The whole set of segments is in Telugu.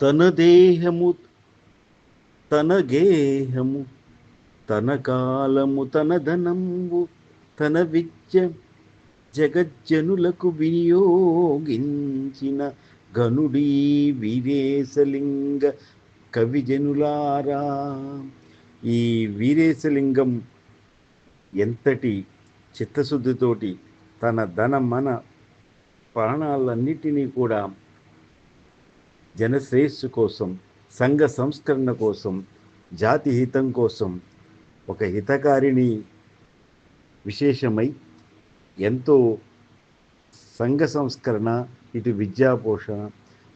తన దేహము తన గేహము తన కాలము తన ధనంబు తన విద్య జగజ్జనులకు వినియోగించిన గనుడీ వీరేశలింగ కవిజనులారా. ఈ వీరేశలింగం ఎంతటి చిత్తశుద్ధితోటి తన ధన మన ప్రాణాలన్నిటినీ కూడా జనశ్రేయస్సు కోసం సంఘ సంస్కరణ కోసం జాతి హితం కోసం ఒక హితకారిణి విశేషమై ఎంతో సంఘ సంస్కరణ ఇటు విద్యా పోషణ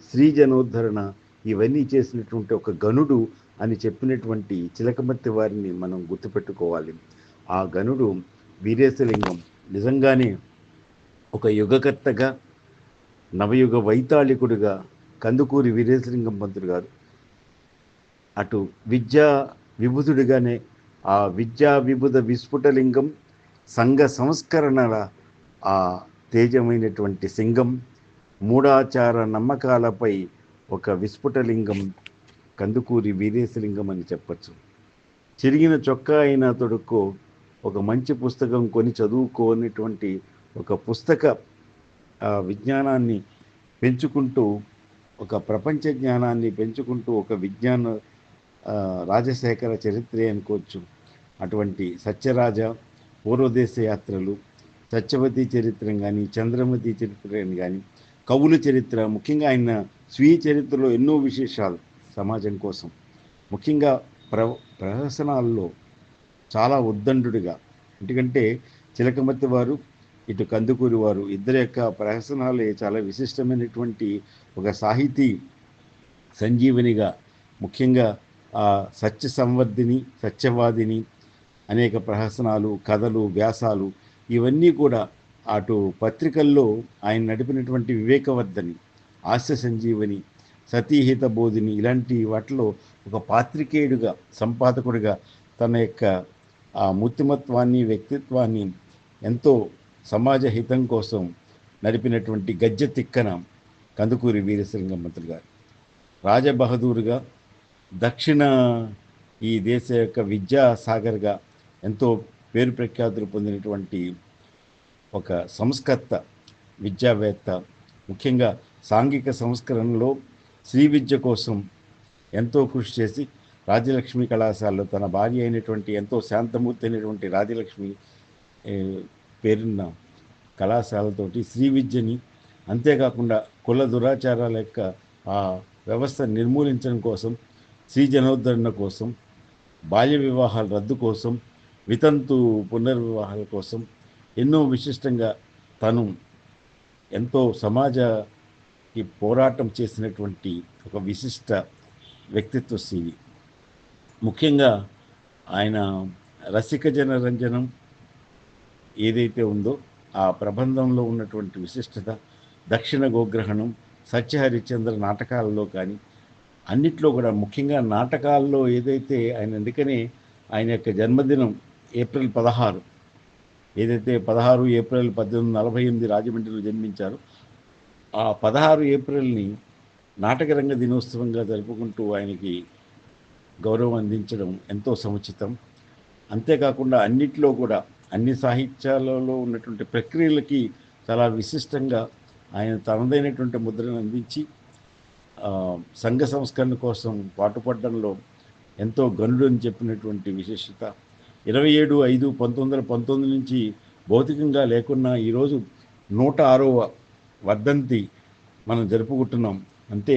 స్త్రీ జనోద్ధరణ ఇవన్నీ చేసినటువంటి ఒక గనుడు అని చెప్పినటువంటి చిలకమర్తి వారిని మనం గుర్తుపెట్టుకోవాలి. ఆ గనుడు వీరేశలింగం. నిజంగానే ఒక యుగకర్తగా నవయుగ వైతాళికుడుగా కందుకూరి వీరేశలింగం పంతులు గారు అటు విద్యా విభుదుడిగానే ఆ విద్యా విభుద విస్ఫుటలింగం సంఘ సంస్కరణల ఆ తేజమైనటువంటి సింగం మూఢాచార నమ్మకాలపై ఒక విస్ఫుటలింగం కందుకూరి వీరేశలింగం అని చెప్పచ్చు. చిరిగిన చొక్కా అయినా తొడుక్కో ఒక మంచి పుస్తకం కొని చదువుకోనటువంటి ఒక పుస్తక విజ్ఞానాన్ని పెంచుకుంటూ ఒక ప్రపంచ జ్ఞానాన్ని పెంచుకుంటూ ఒక విజ్ఞాన రాజశేఖర చరిత్రే అనుకోవచ్చు. అటువంటి సత్యరాజ పూర్వదేశ యాత్రలు సత్యవతి చరిత్ర కానీ చంద్రమతి చరిత్ర కానీ కవుల చరిత్ర ముఖ్యంగా ఆయన స్వీయ చరిత్రలో ఎన్నో విశేషాలు సమాజం కోసం. ముఖ్యంగా ప్ర ప్రహసనాల్లో చాలా ఉద్దండుడిగా. ఎందుకంటే చిలకమతి వారు ఇటు కందుకూరి వారు ఇద్దరి యొక్క ప్రహసనాలే చాలా విశిష్టమైనటువంటి ఒక సాహితీ సంజీవనిగా ముఖ్యంగా ఆ సత్య సంవర్ధిని సత్యవాదిని అనేక ప్రహసనాలు కథలు వ్యాసాలు ఇవన్నీ కూడా అటు పత్రికల్లో ఆయన నడిపినటువంటి వివేకవర్ధని హాస్య సంజీవని సతీహిత బోధిని ఇలాంటి వాటిలో ఒక పాత్రికేయుడిగా సంపాదకుడిగా తన యొక్క ఆ మూర్తిమత్వాన్ని వ్యక్తిత్వాన్ని ఎంతో సమాజ హితం కోసం నడిపినటువంటి గజ్జె తిక్కన కందుకూరి వీరసింగం గారు. రాజబహదూరుగా దక్షిణ ఈ దేశ యొక్క విద్యా సాగర్గా ఎంతో పేరు ప్రఖ్యాతులు పొందినటువంటి ఒక సంస్కర్త విద్యావేత్త ముఖ్యంగా సాంఘిక సంస్కరణలో శ్రీ విద్య కోసం ఎంతో కృషి చేసి రాజ్యలక్ష్మి కళాశాలలో తన భార్య అయినటువంటి ఎంతో శాంతమూర్తి అయినటువంటి రాజ్యలక్ష్మి పేరున్న కళాశాలతోటి శ్రీ విద్యని అంతేకాకుండా కుల దురాచారాల యొక్క ఆ వ్యవస్థ నిర్మూలించడం కోసం స్త్రీ జనోద్ధరణ కోసం బాల్య వివాహాల రద్దు కోసం వితంతు పునర్వివాహాల కోసం ఎన్నో విశిష్టంగా తను ఎంతో సమాజకి పోరాటం చేసినటువంటి ఒక విశిష్ట వ్యక్తిత్వ శ్రీవి ముఖ్యంగా ఆయన రసిక జనరంజనం ఏదైతే ఉందో ఆ ప్రబంధంలో ఉన్నటువంటి విశిష్టత దక్షిణ గోగ్రహణం సత్యహరిశ్చంద్ర నాటకాలలో కానీ అన్నిట్లో కూడా ముఖ్యంగా నాటకాల్లో ఏదైతే ఆయన అందుకనే ఆయన యొక్క జన్మదినం ఏప్రిల్ పదహారు ఏదైతే పదహారు ఏప్రిల్ పద్దెనిమిది నలభై ఎనిమిది రాజమండ్రిలో జన్మించారు ఆ పదహారు ఏప్రిల్ని నాటకరంగ దినోత్సవంగా జరుపుకుంటూ ఆయనకి గౌరవం అందించడం ఎంతో సముచితం. అంతేకాకుండా అన్నిట్లో కూడా అన్ని సాహిత్యాలలో ఉన్నటువంటి ప్రక్రియలకి చాలా విశిష్టంగా ఆయన తనదైనటువంటి ముద్రను అందించి సంఘ సంస్కరణ కోసం పాటుపడడంలో ఎంతో గనుడు అని చెప్పినటువంటి విశేషత. ఇరవై ఏడు ఐదు పంతొమ్మిది వందల పంతొమ్మిది నుంచి భౌతికంగా లేకున్నా ఈరోజు నూట ఆరవ వర్ధంతి మనం జరుపుకుంటున్నాం. అంటే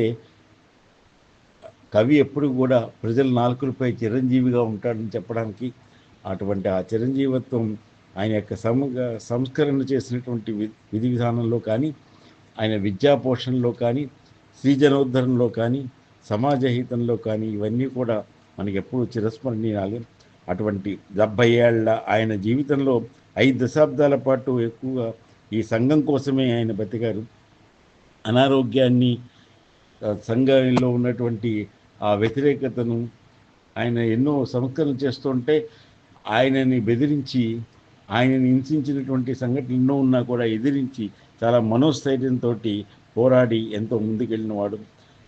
కవి ఎప్పుడు కూడా ప్రజల నాలుకలపై చిరంజీవిగా ఉంటాడని చెప్పడానికి అటువంటి ఆ చిరంజీవత్వం ఆయన యొక్క సమగ సంస్కరణ చేసినటువంటి వి- విధి విధానంలో కానీ ఆయన విద్యా పోషణలో కానీ శ్రీజనోద్ధరణలో కానీ సమాజ హితంలో కానీ ఇవన్నీ కూడా మనకి ఎప్పుడు చిరస్మరణీయాలు. అటువంటి డెబ్భై ఏళ్ళ ఆయన జీవితంలో ఐదు దశాబ్దాల పాటు ఎక్కువగా ఈ సంఘం కోసమే ఆయన బతికారు. అనారోగ్యాన్ని సంఘంలో ఉన్నటువంటి ఆ వ్యతిరేకతను ఆయన ఎన్నో సంస్కరణ చేస్తుంటే ఆయనని బెదిరించి ఆయనను హింసించినటువంటి సంఘటనలు ఎన్నో ఉన్నా కూడా ఎదిరించి చాలా మనోస్థైర్యంతో పోరాడి ఎంతో ముందుకెళ్ళినవాడు.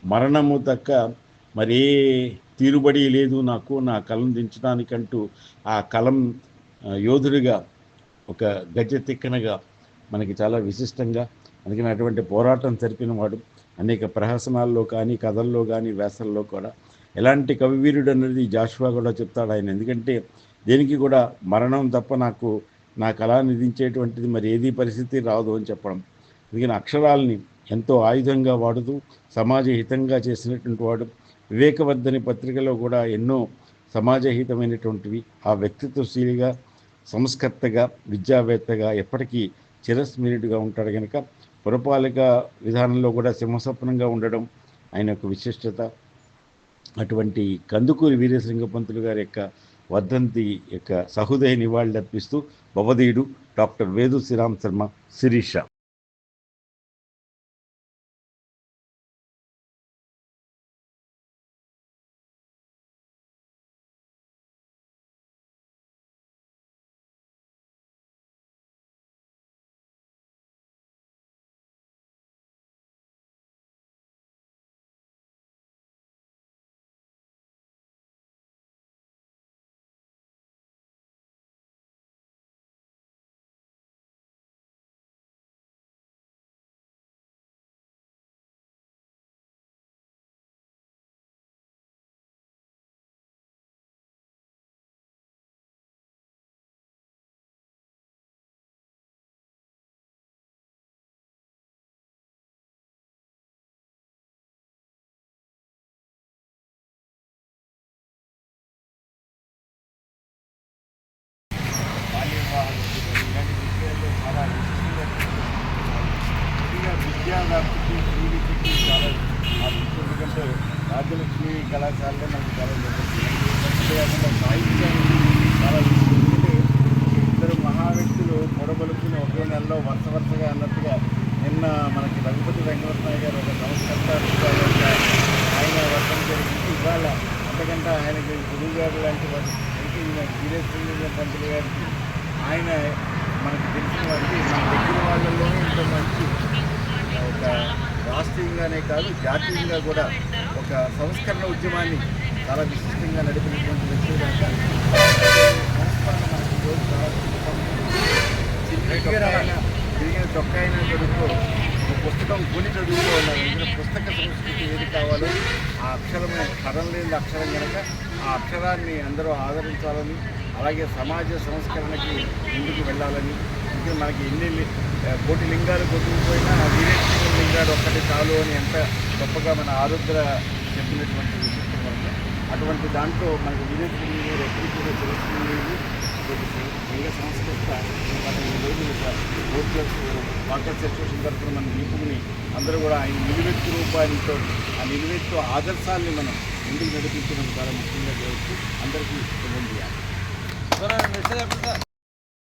మరణము తక్క మరే తీరుబడి లేదు నాకు నా కలం దించడానికంటూ ఆ కలం యోధుడిగా ఒక గజ తిక్కనగా మనకి చాలా విశిష్టంగా అందుకని అటువంటి పోరాటం జరిపిన వాడు అనేక ప్రహసనాల్లో కానీ కథల్లో కానీ వ్యాసల్లో కూడా ఎలాంటి కవివీరుడు అనేది జాషువా కూడా చెప్తాడు ఆయన. ఎందుకంటే దేనికి కూడా మరణం తప్ప నాకు నా కళా నిధించేటువంటిది మరి ఏది పరిస్థితి రాదు అని చెప్పడం. అందుకని అక్షరాల్ని ఎంతో ఆయుధంగా వాడుతూ సమాజ హితంగా చేసినటువంటి వాడు వివేకవర్ధని పత్రికలో కూడా ఎన్నో సమాజహితమైనటువంటివి ఆ వ్యక్తిత్వశీలిగా సంస్కర్తగా విద్యావేత్తగా ఎప్పటికీ చిరస్మరణీయుడిగా ఉంటాడు కనుక పురపాలిక విధానంలో కూడా సింహస్వప్నంగా ఉండడం ఆయన యొక్క విశిష్టత. అటువంటి కందుకూరి వీరేశలింగ పంతులు గారి యొక్క వర్ధంతి యొక్క సహృదయ నివాళులర్పిస్తూ భవధీయుడు డాక్టర్ వేదు శ్రీరామ్ శర్మ శిరీష బాల్య వివాహాలు ఇలాంటి విషయాల్లో చాలా విశిష్టంగా విద్యా వ్యాప్తికి స్త్రీ విద్యకి చాలా ఆ విషయం ఎందుకంటే రాజ్యలక్ష్మి కళాశాలలో మనకు చాలా జరుగుతుంది అంతేకాకుండా సాహిత్యానికి చాలా విశిష్టం. ఎందుకంటే ఇద్దరు మహా వ్యక్తులు పొడబలుకుని ఒకే నెలలో వరుస వరుసగా అన్నట్టుగా నిన్న మనకి రఘుపతి వెంకటరమణయ్య గారు ఒక సంస్కర్త విద్యావేత్త, ఆయన వర్షం జరిగింది ఇవాళ అంతకంటే ఆయనకి గురువు గారు లాంటి వారు అంటే ఈయన పంతులు గారికి ఆయన మనకు తెలిసిన వారికి మన దగ్గర వాళ్ళలోనే ఇంత మంచి ఒక రాష్ట్రీయంగానే కాదు జాతీయంగా కూడా ఒక సంస్కరణ ఉద్యమాన్ని చాలా విశిష్టంగా నడిపినటువంటి వ్యక్తి కనుక తిరిగిన చొక్కా అయినా చదువుకో పుస్తకం కొని చదువుతూ ఉన్నారు పుస్తక సంస్కృతి ఏది కావాలో ఆ అక్షరమైన కథం లేని అక్షరం కనుక ఆ అక్షరాన్ని అందరూ ఆదరించాలని అలాగే సమాజ సంస్కరణకి ముందుకు వెళ్ళాలని. ఇంకా మనకి ఎన్ని కోటి లింగాలు కొట్టుకుపోయినా వీరేశ్వర లింగాలు ఒక్కటి చాలు అని ఎంత గొప్పగా మన ఆరుద్ర చెప్పినటువంటి విశిష్టం వల్ల. అటువంటి దాంట్లో మనకి వీరేశ్వర లింగం ఎక్కడికి కూడా తెలుస్తుంది సంఘ సంస్కృత మన ఈ రోజు వాటర్ తరఫున మన నిపుణుని అందరూ కూడా ఆయన నిలువెత్తు రూపాయలతో ఆ నిలువెత్తు ఆదర్శాన్ని మనం ముందుకు నడిపించడం ద్వారా ముఖ్యంగా చేయవచ్చు. అందరికీ శుభం చేయాలి.